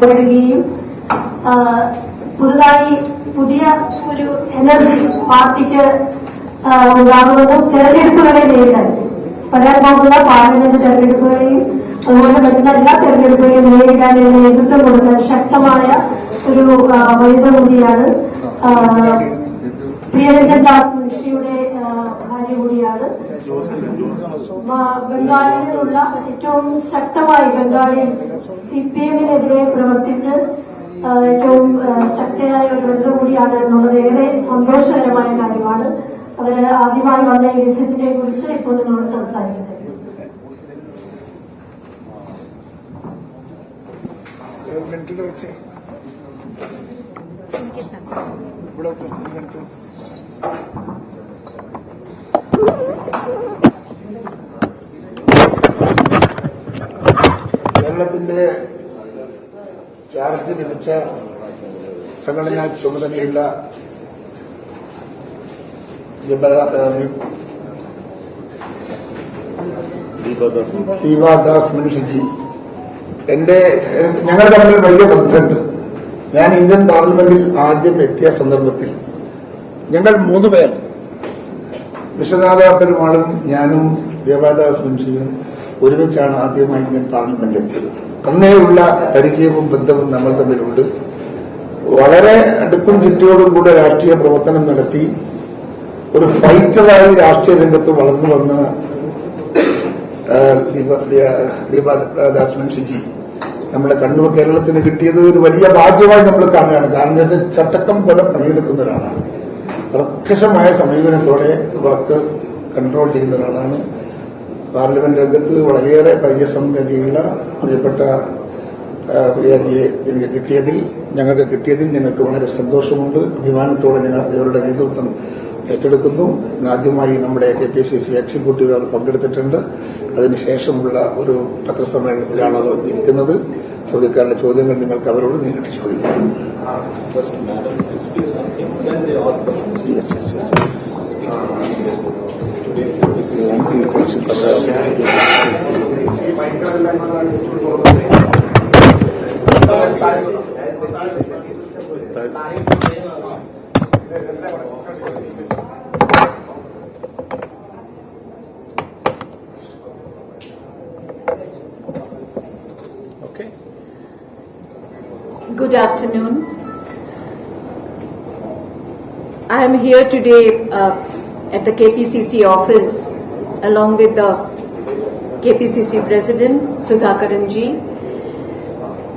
വരികയും പുതുതായി പുതിയ ഒരു എനർജി പാർട്ടിക്ക് ഉണ്ടാകുമെന്നും തെരഞ്ഞെടുപ്പുകളെ നേരിടാൻ. വരാൻ പോകുന്ന പാർലമെന്റ് തെരഞ്ഞെടുപ്പുകളെയും അതുപോലെ വരുന്ന എല്ലാ തെരഞ്ഞെടുപ്പുകളെയും നേരിടാൻ നേതൃത്വം കൊടുക്കാൻ ശക്തമായ ഒരു വനിത കൂടിയാണ് പ്രിയരഞ്ജൻ ദാസ് മുൻഷിയുടെ ഭാര്യ കൂടിയാണ് മ- ബംഗാളിൽ നിന്നുള്ള ഏറ്റവും ശക്തമായി ബംഗാളിൽ സി പി എമ്മിനെതിരെ പ്രവർത്തിച്ച് ഏറ്റവും ശക്തിയായ ഒരു ബന്ധം കൂടിയാണ് എന്നുള്ളത് ഏറെ സന്തോഷകരമായ കാര്യമാണ്. അവർ ആദ്യമായി വന്ന ഈ വിസിറ്റിനെ കുറിച്ച് ഇപ്പോൾ നിങ്ങളോട് സംസാരിക്കുന്നത് ഇവിടെ കേരളത്തിന്റെ ചാർജ് ലഭിച്ച സംഘടനാ ചുമതലയുള്ള ദീപാദാസ് മുൻഷിജി. എന്റെ ഞങ്ങൾ തമ്മിൽ വലിയ ബന്ധമുണ്ട്. ഞാൻ ഇന്ത്യൻ പാർലമെന്റിൽ ആദ്യം എത്തിയ സന്ദർഭത്തിൽ ഞങ്ങൾ മൂന്ന് പേർ വിശ്വനാഥ പെരുമാളും ഞാനും ദേവാദാസ് മുൻഷിയും ഒരുമിച്ചാണ് ആദ്യമായി ഞാൻ പാർലമെന്റിൽ എത്തിയത് അന്നേയുള്ള പരിചയവും ബന്ധവും നമ്മൾ തമ്മിലുണ്ട്. വളരെ അടുക്കും ചുറ്റിയോടും കൂടെ രാഷ്ട്രീയ പ്രവർത്തനം നടത്തി ഒരു ഫൈറ്ററായി രാഷ്ട്രീയ രംഗത്ത് വളർന്നു വന്ന ദീപാദാസ് മുൻഷിജി നമ്മുടെ കണ്ണൂർ കേരളത്തിന് കിട്ടിയത് ഒരു വലിയ ഭാഗ്യമായി നമ്മൾ കാണുകയാണ്. കാരണം ചട്ടക്കം പോലെ പണിയെടുക്കുന്ന ഒരാളാണ് കർക്കശമായ സമീപനത്തോടെ വർക്ക് കൺട്രോൾ ചെയ്യുന്ന ഒരാളാണ്. പാർലമെന്റ് രംഗത്ത് വളരെയേറെ പരിചയസമ്പന്നതയുള്ള പ്രിയപ്പെട്ട പ്രിയാജിയെ എനിക്ക് കിട്ടിയതിൽ ഞങ്ങൾക്ക് കിട്ടിയതിൽ ഞങ്ങൾക്ക് വളരെ സന്തോഷമുണ്ട്. അഭിമാനത്തോടെ ഞങ്ങൾ ഇവരുടെ നേതൃത്വം ഏറ്റെടുക്കുന്നു. ആദ്യമായി നമ്മുടെ K P C C executive അവർ പങ്കെടുത്തിട്ടുണ്ട്. അതിനുശേഷമുള്ള ഒരു പത്രസമ്മേളനത്തിലാണ് അവർ ഇരിക്കുന്നത്. ചോദ്യക്കാരുടെ ചോദ്യങ്ങൾ നിങ്ങൾക്ക് അവരോട് നേരിട്ട് ചോദിക്കാം. First, madam will speak something, then they ask the question. Yes, yes, yes. Speak something. Today, this is Okay. Good afternoon. I am here today uh, at the KPCC office along with the KPCC President Sudhakaranji,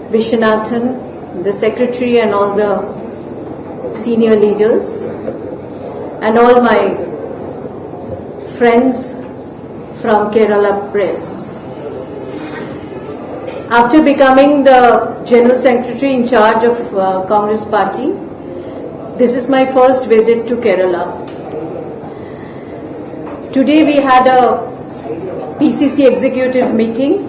Vishwanathan, the Secretary and all the senior leaders and all my friends from Kerala Press. After becoming the General Secretary in charge of uh, Congress Party, this is my first visit to Kerala. Today we had a PCC executive meeting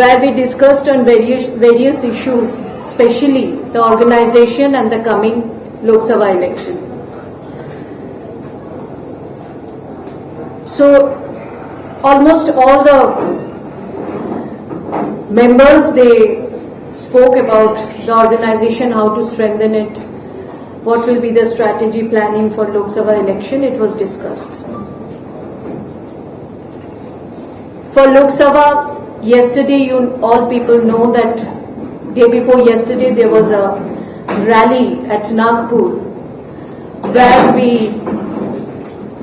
where we discussed on various, various issues, especially the organization and the coming Lok Sabha election. So almost all the members they spoke about the organization how to strengthen it what will be the strategy planning for lok sabha election it was discussed for lok sabha yesterday you all people know that day before yesterday there was a rally at nagpur where we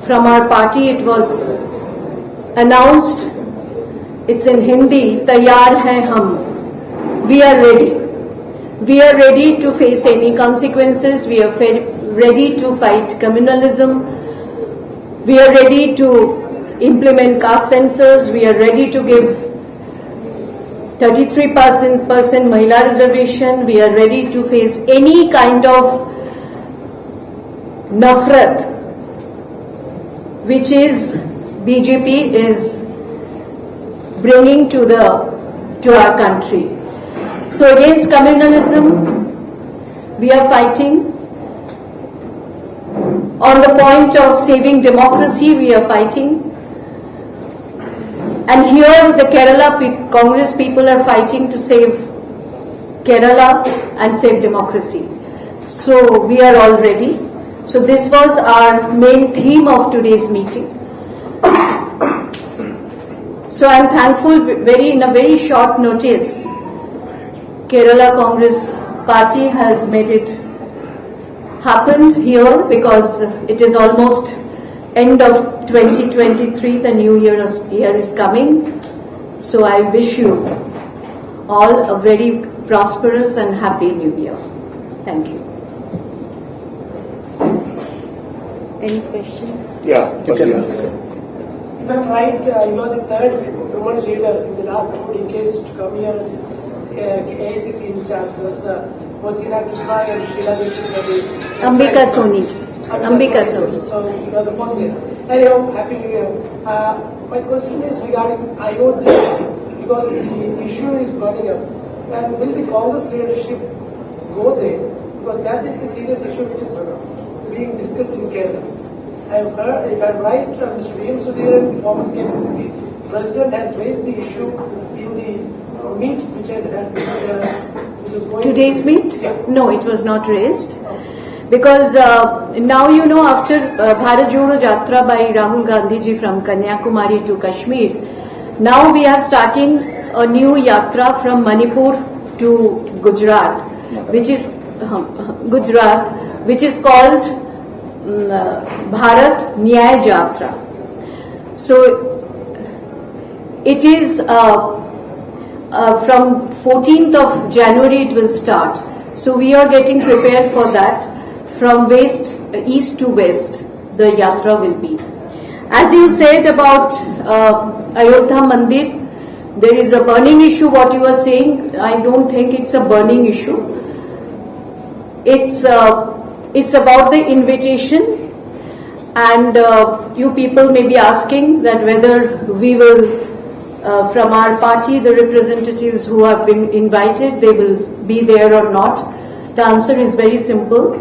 from our party it was announced it's in Hindi, Tayar hai hum. We are ready. We are ready to face any consequences. We are ready to fight communalism. We are ready to implement caste censors. We are ready to give 33% Mahila reservation. We are ready to face any kind of nafrat which is BJP is bringing to the to our country. So against communalism, we are fighting. On the point of saving democracy, we are fighting. And here, the Kerala pe- Congress people are fighting to save Kerala and save democracy. So we are all ready. So this was our main theme of today's meeting. So I am thankful, very in a very short notice, Kerala Congress Party has made it happened here because it is almost end of 2023. The new year is, year is coming. So I wish you all a very prosperous and happy new year. Thank you. Any questions? Yeah, you can ask. If I'm right, uh, you are the third woman leader in the last two decades to come here as in charge because uh, Mosina Kifai and Sheila Dixit. Ambika Soni. Ambika Soni. Soni. So you are the leader. Anyhow, happy new year. Uh, my question is regarding Ayodhya because the issue is burning up. And will the Congress leadership go there? Because that is the serious issue which is being discussed in Kerala. I have heard, if I'm right, uh, Mr. V. M. Sudhiran, the former KPCC president, has raised the issue in the uh, meet which had, had which, uh, which was going. Today's meet? Yeah. No, it was not raised. Because uh, now you know after uh, Bharat Jodo Jatra by Rahul Gandhi ji from Kanyakumari to Kashmir, now we are starting a new yatra from Manipur to Gujarat, which is uh, Gujarat, which is called um, uh, Bharat Nyay Jatra. So it is uh, uh, from 14th of January it will start. So we are getting prepared for that. From west, east to west, the yatra will be. As you said about uh, Ayodhya Mandir, there is a burning issue. What you are saying, I don't think it's a burning issue. It's uh, it's about the invitation, and uh, you people may be asking that whether we will uh, from our party, the representatives who have been invited, they will be there or not. The answer is very simple.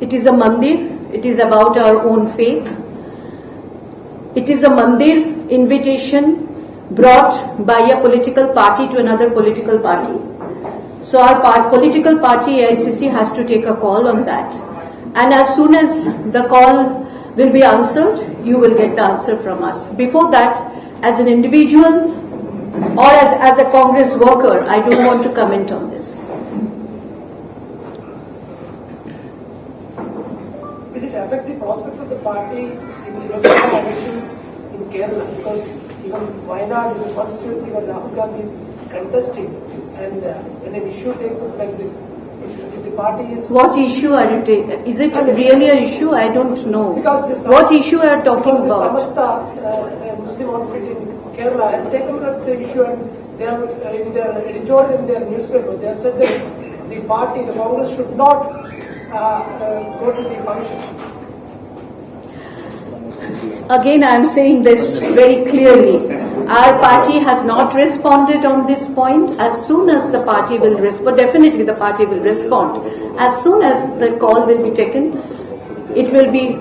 It is a mandir. It is about our own faith. It is a mandir invitation brought by a political party to another political party. So our part, political party AICC has to take a call on that. And as soon as the call will be answered, you will get the answer from us. Before that, as an individual or as, as a Congress worker, I don't want to comment on this. Will it affect the prospects of the party in the Sabha elections in Kerala? Because even Wayanad is a constituency where Rahul Gandhi is contesting, and uh, when an issue takes up like this, the party is What issue are you taking? Is it really an issue? I don't know. because this What issue are you talking because about? the Samasta uh, uh, Muslim outfit in Kerala has taken up the issue and they have uh, in their editorial in their newspaper they have said that the party, the Congress should not uh, uh, go to the function. Again, I am saying this very clearly. Our party has not responded on this point. As soon as the party will respond, definitely the party will respond. As soon as the call will be taken, it will be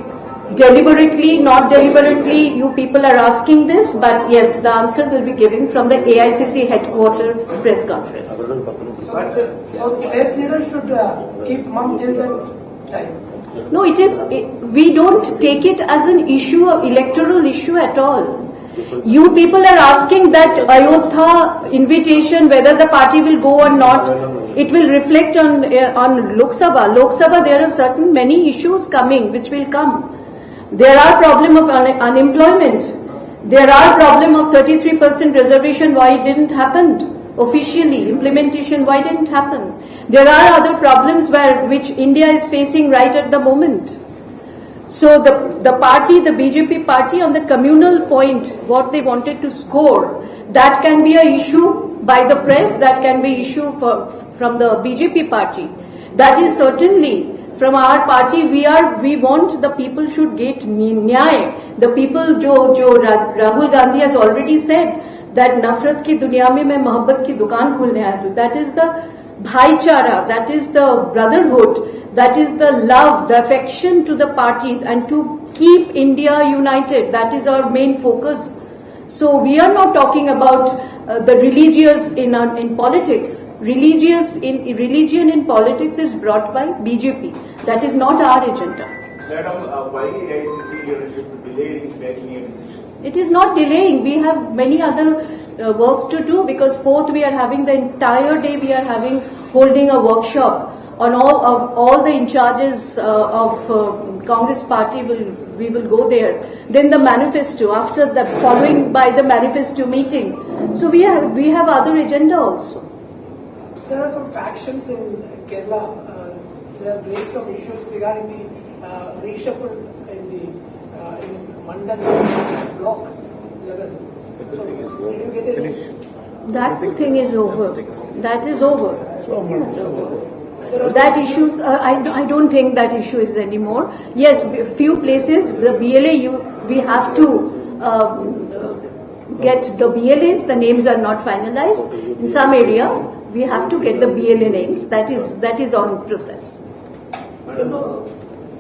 deliberately, not deliberately, you people are asking this, but yes, the answer will be given from the AICC headquarter press conference. So, the- so state leaders should uh, keep mum till that time. No, it is, it- we don't take it as an issue, of electoral issue at all. You people are asking that Ayodhya invitation, whether the party will go or not, it will reflect on, uh, on Lok Sabha. Lok Sabha, there are certain many issues coming which will come. There are problem of un- unemployment. There are problem of 33% reservation, why it didn't happen officially, implementation, why didn't happen. There are other problems where, which India is facing right at the moment. So the, the party, the BJP party on the communal point, what they wanted to score, that can be an issue by the press, that can be issue for, from the BJP party. That is certainly from our party, we are, we want the people should get nyay. The people, jo, jo Rahul Gandhi has already said that nafrat ki duniya mein main mohabbat ki dukaan khulne aaya That is the bhaichara, that is the brotherhood that is the love, the affection to the party and to keep India united. That is our main focus. So we are not talking about uh, the religious in uh, in politics. Religious in religion in politics is brought by BJP. That is not our agenda. Madam, uh, why AICC leadership delaying making a decision? It is not delaying. We have many other uh, works to do because fourth we are having the entire day we are having holding a workshop on all of all the in charges uh, of uh, Congress party will we will go there. Then the manifesto after the following by the manifesto meeting. So we have we have other agenda also. There are some factions in Kerala, uh, they have raised some issues regarding the uh, reshuffle in the, uh, in Mandan block level. So, Did you get any? That thing is over. That is over. So much. There are That issue, uh, I, I don't think that issue is anymore. Yes, few places, the BLA, you, we have to um, get the BLAs, the names are not finalized. In some area, we have to get the BLA names. That is, that is on process. Madam, uh,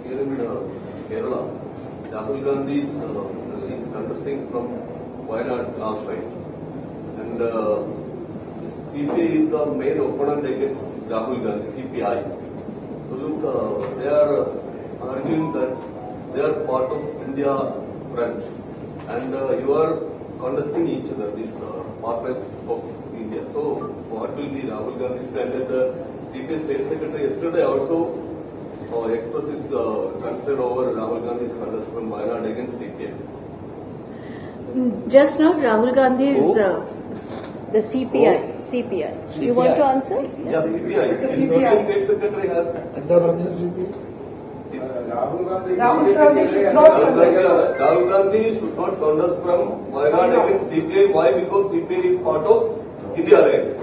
here in uh, Kerala, Rahul Gandhi is, uh, is contesting from Wayanad last fight. And uh, CPI is the main opponent against Rahul Gandhi, CPI. So look, uh, they are uh, arguing that they are part of India front. And uh, you are contesting each other, these uh, partners of India. So what will be Rahul Gandhi's stand? And the CPI State Secretary yesterday also uh, express his uh, concern over Rahul Gandhi's contest from Wayanad against CPM. Mm, Just now, Rahul Gandhi is uh, the CPI, CPI. You want to answer? Yeah, CPI. It's a The CPI. State Secretary has. എന്താ പറഞ്ഞത് G P Rahul Gandhi should not It's like, contest. uh, Rahul Gandhi should not contest from Wayanad against CPI. Why? Because CPI is part of India Alliance.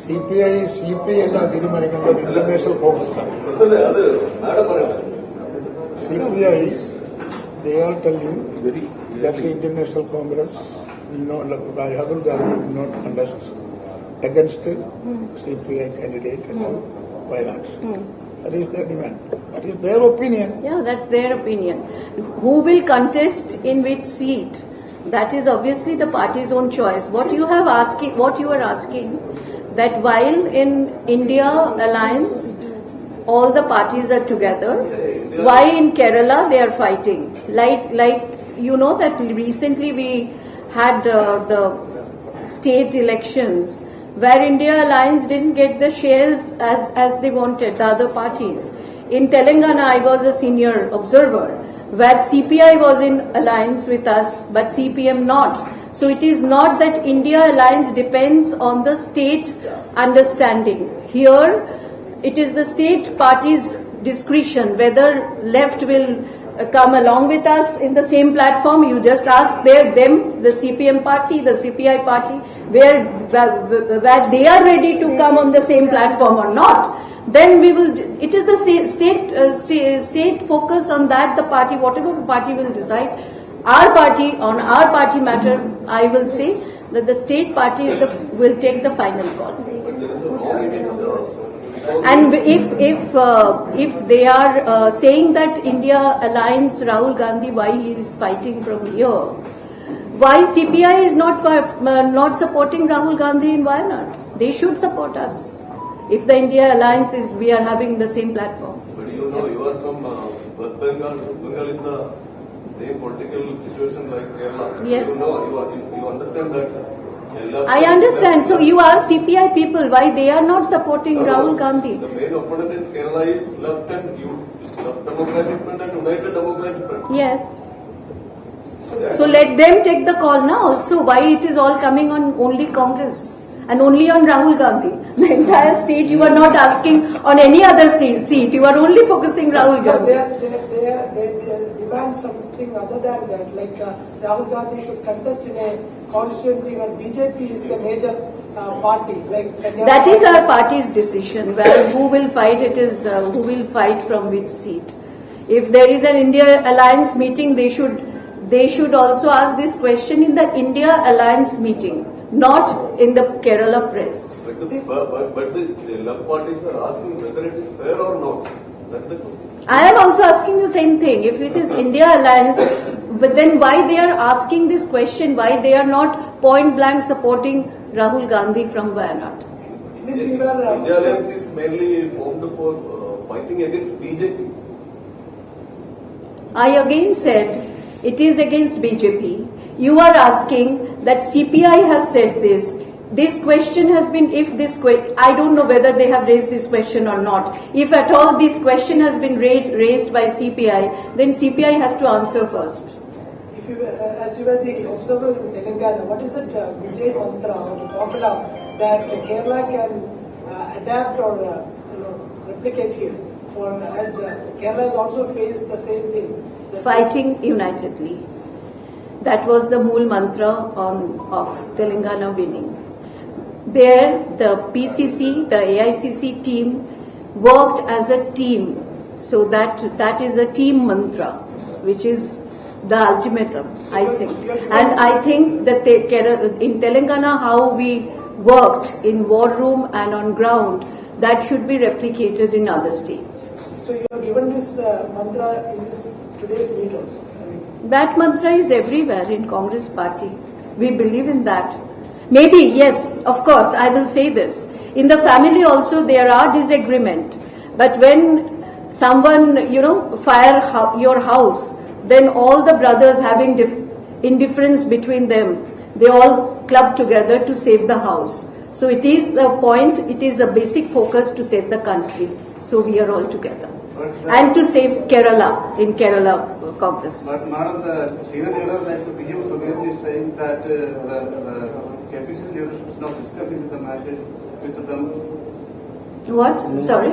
C P I C P I എല്ലാം തീരുമാനിക്കേണ്ടത് Indian national Congress ആണ് President, അത് madam പറയട്ടെ C P I they are telling that the Indian National Congress will not, Rahul Gandhi will not contest against CPI candidate to hmm. Wayanad. Hmm. That is their demand. That is their opinion. Yeah, that's their opinion. Who will contest in which seat? That is obviously the party's own choice. What you have asking, what you are asking, that while in India alliance, all the parties are together, why in Kerala they are fighting? Like, like you know that recently we had uh, the state elections where India Alliance didn't get the shares as, as they wanted, the other parties. In Telangana, I was a senior observer where CPI was in alliance with us, but CPM not. So it is not that India Alliance depends on the state understanding. Here, it is the state party's discretion whether left will come along with us in the same platform. You just ask their, them, the CPM party, the CPI party, where, where, where they are ready to come on the same platform or not. Then we will. It is the sa- state uh, sta- state focus on that. The party, whatever the party will decide. Our party on our party matter, I will say that the state party is the will take the final call. But there is a wrong image. Because And if if uh, if they are uh, saying that India alliance Rahul Gandhi, why he is fighting from here? Why CPI is not for, uh, not supporting Rahul Gandhi in Wayanad? They should support us. If the India alliance is, we are having the same platform. But you know, you are from uh, West Bengal. West Bengal is the same political situation like Kerala. Yes. You know, you, are, you, you understand that. I understand. So you are CPI people. Why they are not supporting No. Rahul Gandhi? The main opponent in Kerala is left and you, left Democratic Front and United Democratic Front. Yes. So let them take the call now also why it is all coming on only Congress and only on Rahul Gandhi. The entire state you are not asking on any other seat. You are only focusing Rahul Gandhi. they, are- they, they, are- they, they demand something other than that, like uh, Rahul Gandhi should contest in a constituency where BJP is the major uh, party, like. Kanya- That is our party's decision. Where who will fight it is uh, who will fight from which seat. If there is an India Alliance meeting, they should they should also ask this question in the India Alliance meeting, not in the Kerala press. But, the, but, but, but the, the parties are asking whether it is fair or not. That's the question. I am also asking the same thing. If it is India Alliance, but then why they are asking this question? Why they are not point blank supporting Rahul Gandhi from Wayanad. Since you are India Alliance is mainly formed for uh, fighting against BJP. I again said it is against BJP. You are asking that CPI has said this. This question has been, if this, I don't know whether they have raised this question or not. If at all this question has been ra- raised by CPI, then CPI has to answer first. If you, uh, as you were the observer in Telangana, what is the uh, Vijay mantra or the formula that Kerala can uh, adapt or uh, you know, replicate here? For as uh, Kerala has also faced the same thing. Fighting unitedly. That was the Mool mantra on, of Telangana winning. There, the PCC, the AICC team worked as a team. So that, that is a team mantra, which is the ultimatum, I think. And I think that they, in Telangana, how we worked in war room and on ground, that should be replicated in other states. So you have given this uh, mantra in this today's meet also. I mean, That mantra is everywhere in Congress party. We believe in that. Maybe, yes, of course, I will say this. In the family also there are disagreement. But when someone, you know, fire your house, then all the brothers having dif- indifference between them, they all club together to save the house. So it is the point, it is a basic focus to save the country. So we are all together. And to save Kerala, in Kerala uh, Congress. But madam, the senior leader like PM Sudhir is saying that uh, the, the KPC leadership is not discussing the matters with them. What? Sorry?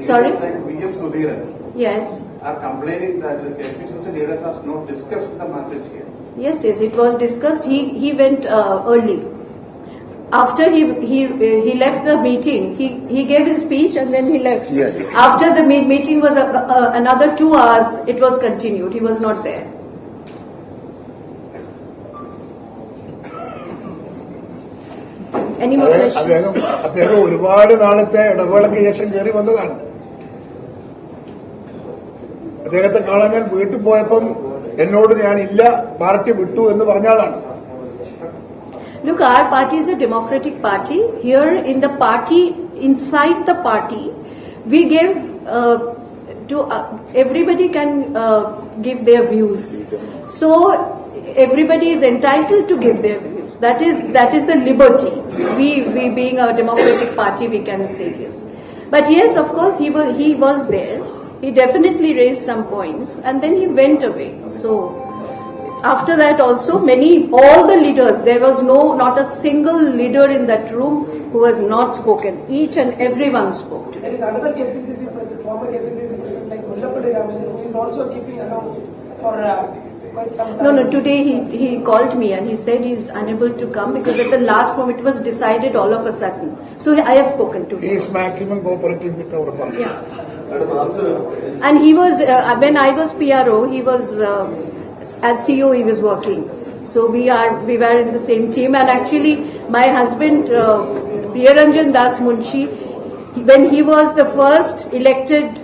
Sorry? Like PM Sudhir Yes. are complaining that the KPCC leaders have not discussed the matters here. Yes, yes, it was discussed. He, he went uh, early. After he, he, uh, he left the meeting, he, he gave his speech and then he left. After the meeting was uh, uh, another two hours, it was continued. He was not there. Any more അതെ- questions? അദ്ദേഹം അദ്ദേഹം ഒരുപാട് നാളത്തെ ഇടവേളയ്ക്ക് ശേഷം കയറി വന്നതാണ് അദ്ദേഹത്തെ കാണാൻ ഞാൻ വീട്ടിൽ പോയപ്പം എന്നോട് ഞാൻ ഇല്ല പാർട്ടി വിട്ടു എന്ന് പറഞ്ഞ ആളാണ് Look, our party is a democratic party. Here in the party, inside the party, we give uh, to uh, everybody can uh, give their views. So everybody is entitled to give their views. That is that is the liberty. We we being a democratic party, we can say this. But yes, of course, he was he was there. He definitely raised some points, and then he went away. So after that also many all the leaders there was no not a single leader in that room who has not spoken each and everyone spoke There is another KPCC president, former KPCC president like Mullapudi Raman, who is also keeping announced for uh. No, no. Today he, he called me and he said he's unable to come because at the last moment it was decided all of a sudden. So I have spoken to him. He is maximum cooperative with our party. Yeah. And he was, uh, uh when I was PRO, he was, uh, as CEO, he was working. So we are, we were in the same team. And actually, my husband, uh, Priyaranjan Das Munshi, when he was the first elected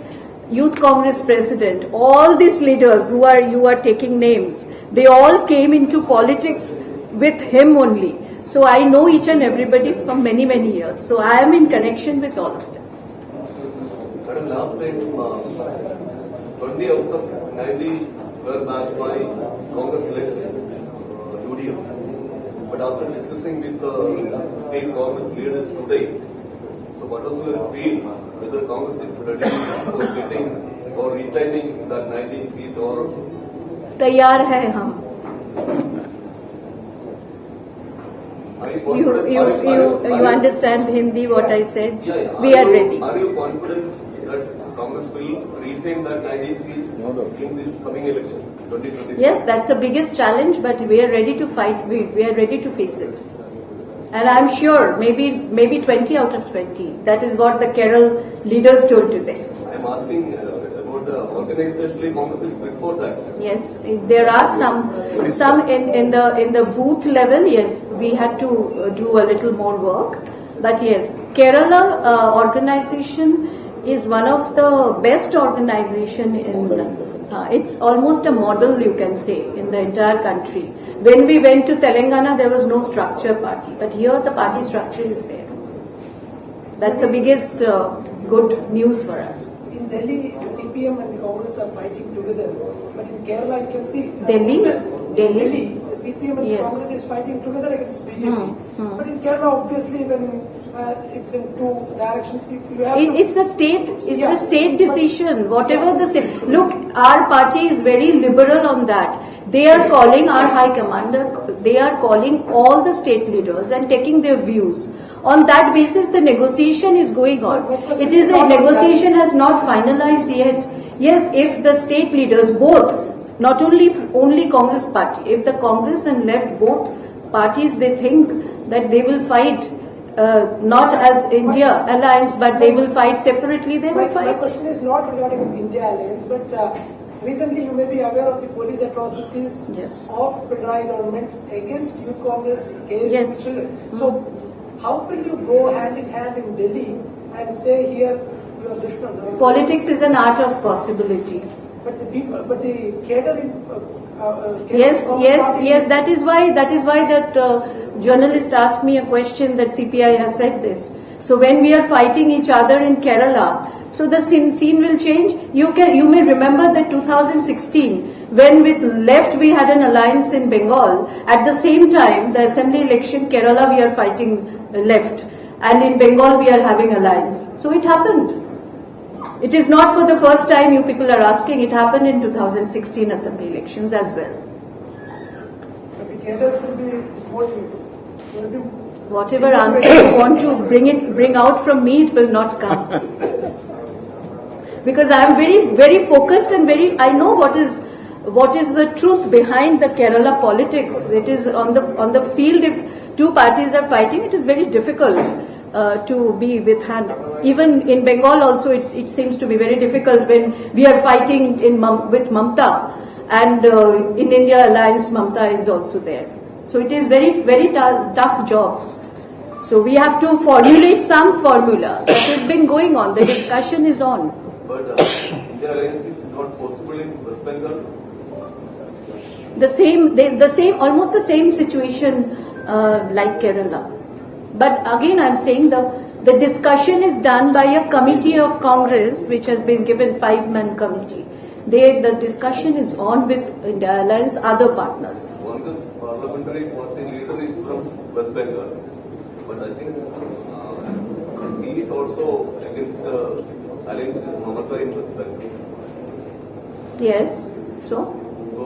youth congress president all these leaders who are you are taking names they all came into politics with him only. So i know each and everybody from many many years. So i am in connection with all of them. Last time, uh, 20 out of 90 were backed by Congress elected uh, UDF. But after discussing with the state Congress leaders today, so what was your feel whether Congress is ready for getting or retaining that 19 seat or तैयार है हम are you You, confident? you, are are you, are you understand Hindi, what I said? Yeah, yeah. We are you- ready. Are you confident that Congress will retain that 19 seats in the coming election, 2023? Yes, that's the biggest challenge, but we are ready to fight, we, we are ready to face it. And I'm sure, maybe, maybe 20 out of 20. That is what the Kerala leaders told today. I am asking uh, about the organizationally Congress is fit for that. Yes, there are some, some in, in the, in the booth level, yes, we had to uh, do a little more work. But yes, Kerala uh, organization is one of the best organization in, uh, it's almost a model you can say in the entire country. When we went to Telangana, there was no structure party, but here the party structure is there. That's the biggest uh, good news for us. In Delhi, the CPM and the Congress are fighting together, but in Kerala, you can see. uh, Delhi? Delhi, Delhi? the CPM and the Congress is fighting together against BJP. Hmm, hmm. But in Kerala, obviously, when it's in two directions, you you have It, it's the state, it's Yeah. the state decision, whatever the state. Look, our party is very liberal on that. They are calling our high commander, they are calling all the state leaders and taking their views. On that basis, the negotiation is going on. It is the negotiation has not finalized yet. Yes, if the state leaders both, not only only Congress party, if the Congress and left both parties they think that they will fight uh, not as India alliance, but they will fight separately, they My, will my fight. question is not regarding India alliance, but uh, recently you may be aware of the police atrocities Yes. of Pinarayi government against Youth Congress, against Yes. children. So, how will you go hand in hand in Delhi and say here you are Dushman? Politics is an art of possibility. But the people, but the cadre in. Uh, Yes, yes, yes. That is why that is why that uh, journalist asked me a question that CPI has said this. So when we are fighting each other in Kerala, so the scene, scene will change. You can you may remember that 2016 when with left we had an alliance in Bengal. At the same time, the assembly election Kerala we are fighting left, and in Bengal we are having alliance. So it happened. It is not for the first time you people are asking. It happened in 2016 assembly elections as well. But the cadres will be small people. Whatever answer you want to bring it, bring out from me, it will not come. Because I am very, very focused and very, I know what is, what is the truth behind the Kerala politics. It is on the, on the field, if two parties are fighting, it is very difficult uh, to be with hand. Even in Bengal also, it, it seems to be very difficult when we are fighting in Mam, with Mamta and uh, in India alliance, Mamta is also there. So it is very, very tough job. So we have to formulate some formula. That has been going on. The discussion is on. But uh, India alliance is not possible in West Bengal. The same, they, the same, almost the same situation uh, like Kerala. But again, I'm saying the the discussion is done by a committee of Congress, which has been given five-man committee. They, the discussion is on with India Alliance, other partners. Congress parliamentary party leader is from West Bengal. But I think uh, he is also against the alliance with Mamata in West Bengal. Yes. So So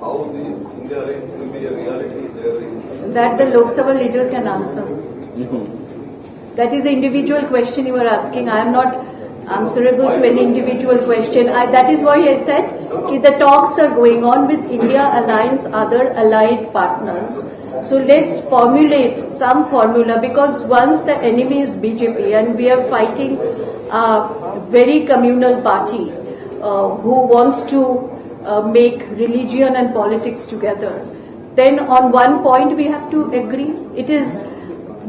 how this India alliance will be a reality there in that the Lok Sabha leader can answer. That is an individual question you are asking. I am not answerable to any individual question. I, that is why I said ki the talks are going on with India Alliance, other allied partners. So let's formulate some formula because once the enemy is BJP and we are fighting a very communal party uh, who wants to uh, make religion and politics together, then on one point we have to agree. It is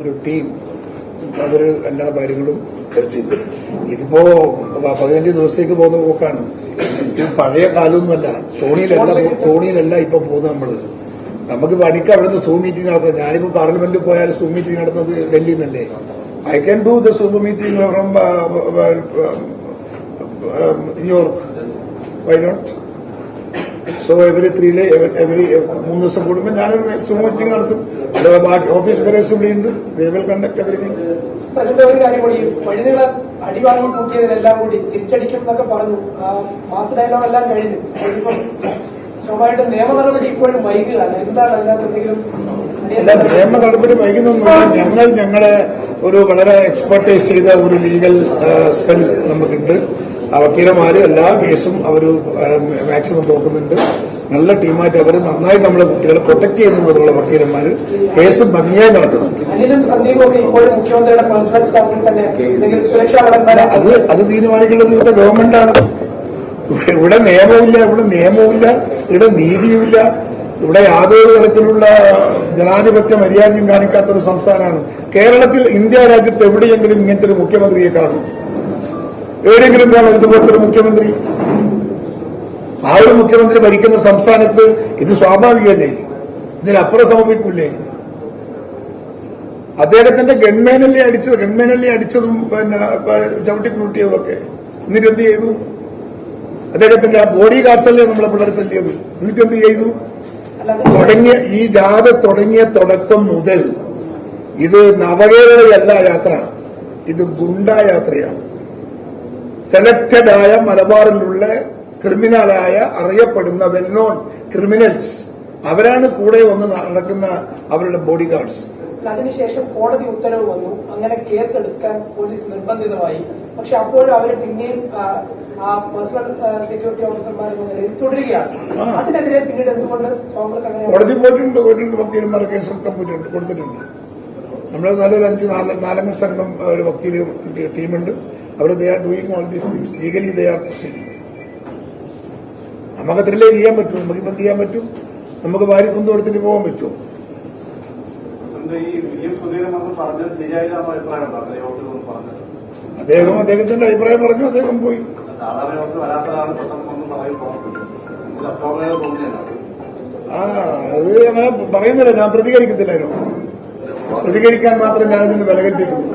ഒരു team അവർ എല്ലാ കാര്യങ്ങളും ചെയ്തു. ഇതിപ്പോ പതിനഞ്ച് ദിവസത്തേക്ക് പോകുന്ന പോക്കാണ്. ഇത് പഴയ കാലമൊന്നുമല്ല തോണിയിലല്ല തോണിയിലല്ല ഇപ്പൊ പോകുന്നത് നമ്മൾ. നമുക്ക് പണിക്ക് നിന്ന് സൂം മീറ്റിംഗ് നടത്താം. ഞാനിപ്പോ പാർലമെന്റിൽ പോയാൽ സൂം മീറ്റിംഗ് നടത്തുന്നത് ഡൽഹിയിൽ നിന്നല്ലേ I can do the zoom meeting from New York why not so every three every മൂന്ന് ദിവസം കൂടുമ്പോൾ ഞാനൊരു സൂം മീറ്റിംഗ് നടത്തും. അത് ഓഫീസ് ബെറേഴ്സ് ഇവിടെ ഉണ്ട്. They will conduct everything president ഒരു കാര്യം കൂടി വഴുതികളെ അടിവാങ്ങി കൂട്ടിയതിനെല്ലാം കൂടി തിരിച്ചടിക്കും എന്നൊക്കെ പറഞ്ഞു. മാസ് ഡയലോഗ് എല്ലാം കഴിഞ്ഞു. ഇപ്പം സ്വാഭാവികമായിട്ടും നിയമ നടപടി ഇപ്പോഴും എന്താണ് അതിനകത്ത് എന്തെങ്കിലും അല്ല നിയമ നടപടി വൈകുന്നൊന്നുമില്ല ഞങ്ങൾ ഞങ്ങളെ ഒരു വളരെ എക്സ്പെർട്ടൈസ് ചെയ്ത ഒരു ലീഗൽ സെൽ നമുക്കുണ്ട്. ആ എല്ലാ കേസും അവർ മാക്സിമം നോക്കുന്നുണ്ട്. നല്ല ടീമായിട്ട് അവർ നന്നായി നമ്മളെ കുട്ടികളെ പ്രൊട്ടക്ട് ചെയ്യുന്നതിനുള്ള വക്കീലന്മാർ കേസ് ഭംഗിയായി നടക്കുന്നത് അത് അത് തീരുമാനിക്കേണ്ടത് ഇവിടുത്തെ ഗവൺമെന്റാണ്. ഇവിടെ നിയമവുമില്ല ഇവിടെ നിയമവുമില്ല ഇവിടെ നീതിയുമില്ല. ഇവിടെ യാതൊരു തരത്തിലുള്ള ജനാധിപത്യ മര്യാദയും കാണിക്കാത്ത ഒരു സംസ്ഥാനമാണ്. കേരളത്തിൽ ഇന്ത്യ രാജ്യത്ത് എവിടെയെങ്കിലും ഇങ്ങനത്തെ ഒരു മുഖ്യമന്ത്രിയെ കാണും. എവിടെയെങ്കിലും കാണും ഇതുപോലത്തെ മുഖ്യമന്ത്രി? ആ ഒരു മുഖ്യമന്ത്രി ഭരിക്കുന്ന സംസ്ഥാനത്ത് ഇത് സ്വാഭാവികമല്ലേ? ഇതിനപ്പുറം സംഭവിക്കൂലേ അദ്ദേഹത്തിന്റെ ഗൺമേനല്ലേ അടിച്ചത്? ഗൺമേനല്ലേ അടിച്ചതും പിന്നെ ചവിട്ടിക്കൂട്ടിയതും ഒക്കെ എന്നിട്ട് എന്ത് ചെയ്തു? അദ്ദേഹത്തിന്റെ ബോഡി ഗാർഡ്സല്ലേ നമ്മളെ പിള്ളേർ തല്ലിയത്? എന്നിട്ട് എന്ത് ചെയ്തു? തുടങ്ങിയ ഈ ജാഥ തുടങ്ങിയ തുടക്കം മുതൽ ഇത് നവകേരളയല്ല യാത്ര. ഇത് ഗുണ്ട യാത്രയാണ്. സെലക്റ്റഡ് ആയ മലബാറിലുള്ള ക്രിമിനലായ അറിയപ്പെടുന്ന വെൽ നോൺ ക്രിമിനൽസ് അവരാണ് കൂടെ വന്ന് നടക്കുന്ന അവരുടെ ബോഡി ഗാർഡ്സ് അതിനുശേഷം കോടതി ഉത്തരവ് വന്നു. അങ്ങനെ കേസ് എടുക്കാൻ പോലീസ് നിർബന്ധിതമായി. പക്ഷെ അപ്പോഴും അവർ പിന്നെയും ആ, ആ പേഴ്സണൽ സെക്യൂരിറ്റി ഓഫീസർമാർ എന്ന നിലയിൽ തുടരുകയാണ്. അതിനെതിരെ പിന്നീട് എന്തുകൊണ്ട് കോൺഗ്രസ് അങ്ങനെ കോടതി പോയിട്ടുണ്ട് പോയിട്ടുണ്ട്. വക്കീലന്മാർ കേസെടുക്കാൻ പോയിട്ടുണ്ട് കൊടുത്തിട്ടുണ്ട്. നമ്മൾ നല്ലൊരു അഞ്ച് നാല് നാലംഗ സംഘം ഒരു വക്കീൽ ടീമുണ്ട്. അവിടെ they are doing all these things legally they are proceeding നമുക്ക് അത്രയല്ലേ ചെയ്യാൻ പറ്റും? നമുക്ക് ഇപ്പം ചെയ്യാൻ പറ്റും? നമുക്ക് ഭാര്യ കുന്തു കൊടുത്തിട്ട് പോകാൻ പറ്റുമോ? അദ്ദേഹം അദ്ദേഹത്തിന്റെ അഭിപ്രായം പറഞ്ഞു അദ്ദേഹം പോയി. ആ അത് അങ്ങനെ പറയുന്നില്ല. ഞാൻ പ്രതികരിക്കത്തില്ലായിരുന്നു പ്രതികരിക്കാൻ മാത്രം ഞാനതിന് വിലകൽപ്പിക്കുന്നു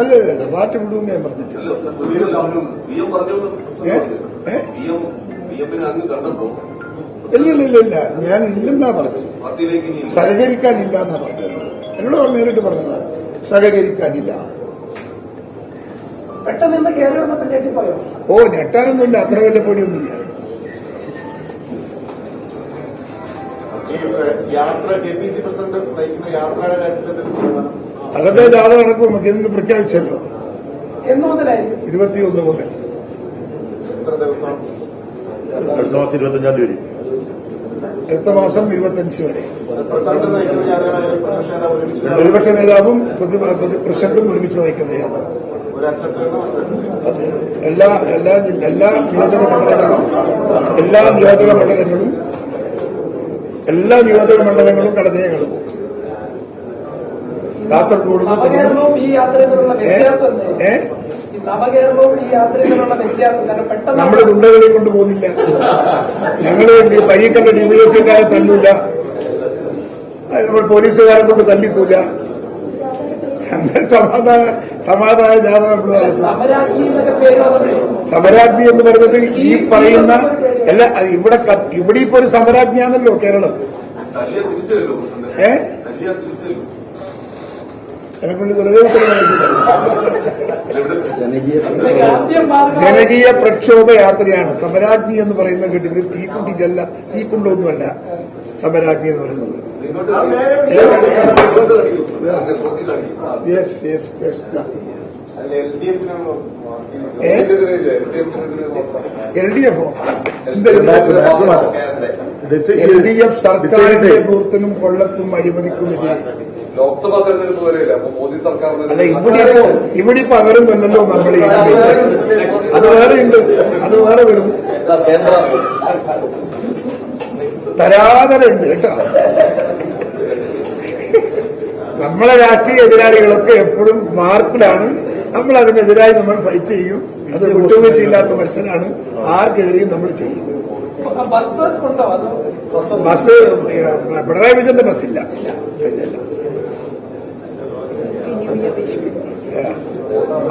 അല്ല അല്ല പാർട്ടി വിടുമെന്ന് ഞാൻ പറഞ്ഞിട്ടില്ല. ഇല്ല ഇല്ല ഇല്ല ഞാൻ ഇല്ലെന്നാ പറഞ്ഞത്. സഹകരിക്കാനില്ല എന്നാ പറഞ്ഞത്. എന്നോട് നേരിട്ട് പറഞ്ഞതാണ് സഹകരിക്കാനില്ല. ഓ ഞെട്ടാനൊന്നുമില്ല. അത്ര വലിയ പൊടിയൊന്നുമില്ല യാത്ര കെ പി സി പ്രസിഡന്റ് നയിക്കുന്ന യാത്രയുടെ കാര്യത്തിൽ എന്തെങ്കിലും തീരുമാനം? അതൊക്കെ ജാഥ നടക്കും നമുക്ക് ഇന്ന് പ്രഖ്യാപിച്ചല്ലോ? ഇരുപത്തിയൊന്ന് മുതൽ. അടുത്ത മാസം ഇരുപത്തഞ്ചാം തീയതി അടുത്ത മാസം ഇരുപത്തഞ്ച് വരെ. പ്രതിപക്ഷ നേതാവും പ്രസിഡന്റും ഒരുമിച്ച് നയിക്കുന്ന യാത്ര എല്ലാ എല്ലാ ജില്ല- എല്ലാ നിയോജക മണ്ഡലങ്ങളും എല്ലാ നിയോജക മണ്ഡലങ്ങളും എല്ലാ നിയോജക മണ്ഡലങ്ങളും കടന്ന് ഞങ്ങൾ പോകും. കാസർഗോഡ് നമ്മുടെ ഗുണ്ടകളെ കൊണ്ട് പോകുന്നില്ല. ഞങ്ങൾ വൈ ഡിവൈഎഫ്ഐക്കാരെ തല്ലില്ല നമ്മൾ പോലീസുകാരെ കൊണ്ട് തല്ലിക്കൂല. സമാധാന സമാധാന ജാഥ സമരാജ്ഞി എന്ന് പറഞ്ഞത് ഈ പറയുന്ന അല്ല ഇവിടെ ഇവിടെ ഇപ്പൊ ഒരു സമരാജ്ഞാന്നല്ലോ കേരളം. ഏ? എന്നെക്കൊണ്ട് ജനകീയ പ്രക്ഷോഭ. യാത്രയാണ്. സമരാജ്ഞി എന്ന് പറയുന്ന കേട്ടിട്ട് തീക്കുണ്ടിക്കല്ല തീക്കുണ്ടൊന്നുമല്ല സമരാജ്ഞി എന്ന് പറയുന്നത്. Yes yes yes L D എഫോ L D F സർക്കാരിന്റെ ദൂർത്തിനും കൊള്ളക്കും അഴിമതിക്കുമെതിരെ ലോക്സഭാ തെരഞ്ഞെടുപ്പ് വരെയില്ല അപ്പൊ മോദി സർക്കാരിന് അല്ല ഇവിടെ ഇപ്പോ ഇവിടെ തന്നല്ലോ നമ്മൾ അത് വേറെ ഉണ്ട്. അത് വേറെ വരും. തരാതരുണ്ട് കേട്ടോ. നമ്മളെ രാഷ്ട്രീയ എതിരാളികളൊക്കെ എപ്പോഴും മാർക്കിലാണ്. നമ്മൾ അതിനെതിരായി നമ്മൾ ഫൈറ്റ് ചെയ്യും. അത് വിട്ടുവീഴ്ചയില്ലാത്ത മത്സരമാണ് ആർക്കെതിരെയും നമ്മൾ ചെയ്യും. ബസ് പിണറായി വിജയന്റെ ബസ്സില്ല.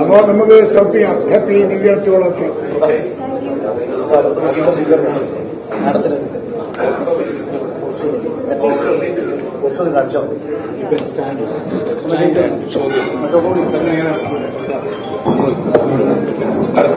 അപ്പോ നമുക്ക് സ്റ്റോപ്പ് ചെയ്യാം. Happy new year to all of you. Show this.